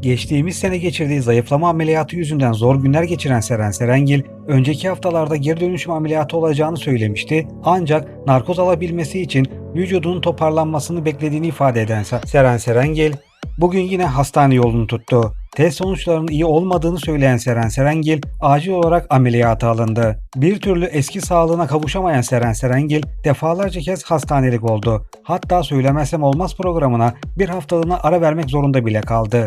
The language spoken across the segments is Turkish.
Geçtiğimiz sene geçirdiği zayıflama ameliyatı yüzünden zor günler geçiren Seren Serengil, önceki haftalarda geri dönüşüm ameliyatı olacağını söylemişti. Ancak narkoz alabilmesi için vücudunun toparlanmasını beklediğini ifade eden Se- Seren Serengil, bugün yine hastane yolunu tuttu. Test sonuçlarının iyi olmadığını söyleyen Seren Serengil acil olarak ameliyata alındı. Bir türlü eski sağlığına kavuşamayan Seren Serengil defalarca kez hastanelik oldu. Hatta Söylemezsem Olmaz programına bir haftalığına ara vermek zorunda bile kaldı.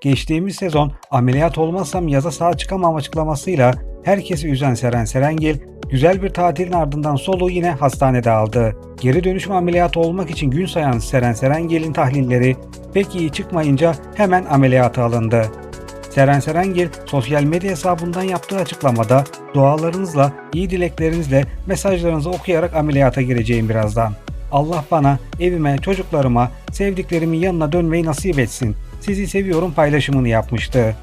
Geçtiğimiz sezon ameliyat olmazsam yaza sağ çıkamam açıklamasıyla herkesi üzen Seren Serengil güzel bir tatilin ardından soluğu yine hastanede aldı. Geri dönüşüm ameliyatı olmak için gün sayan Seren Serengil'in tahlilleri pek iyi çıkmayınca hemen ameliyata alındı. Seren Serengil sosyal medya hesabından yaptığı açıklamada dualarınızla, iyi dileklerinizle mesajlarınızı okuyarak ameliyata gireceğim birazdan. Allah bana, evime, çocuklarıma, sevdiklerimin yanına dönmeyi nasip etsin. Sizi seviyorum paylaşımını yapmıştı.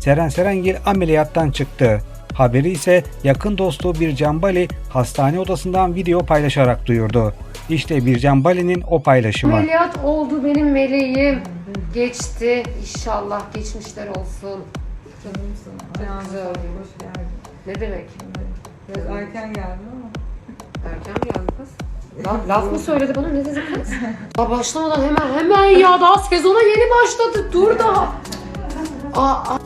Seren Serengil ameliyattan çıktı. Haberi ise yakın dostu Bircan Bali hastane odasından video paylaşarak duyurdu. İşte Bircan Bali'nin o paylaşımı. Ameliyat oldu benim meleğim. Geçti. İnşallah geçmişler olsun. Hoş geldin. Ne demek? Biraz erken geldin ama. Erken mi? Laf, laf mı söyledi bana ne dedi kız? Daha başlamadan hemen hemen ya daha sezona yeni başladı dur daha. Aa, aa.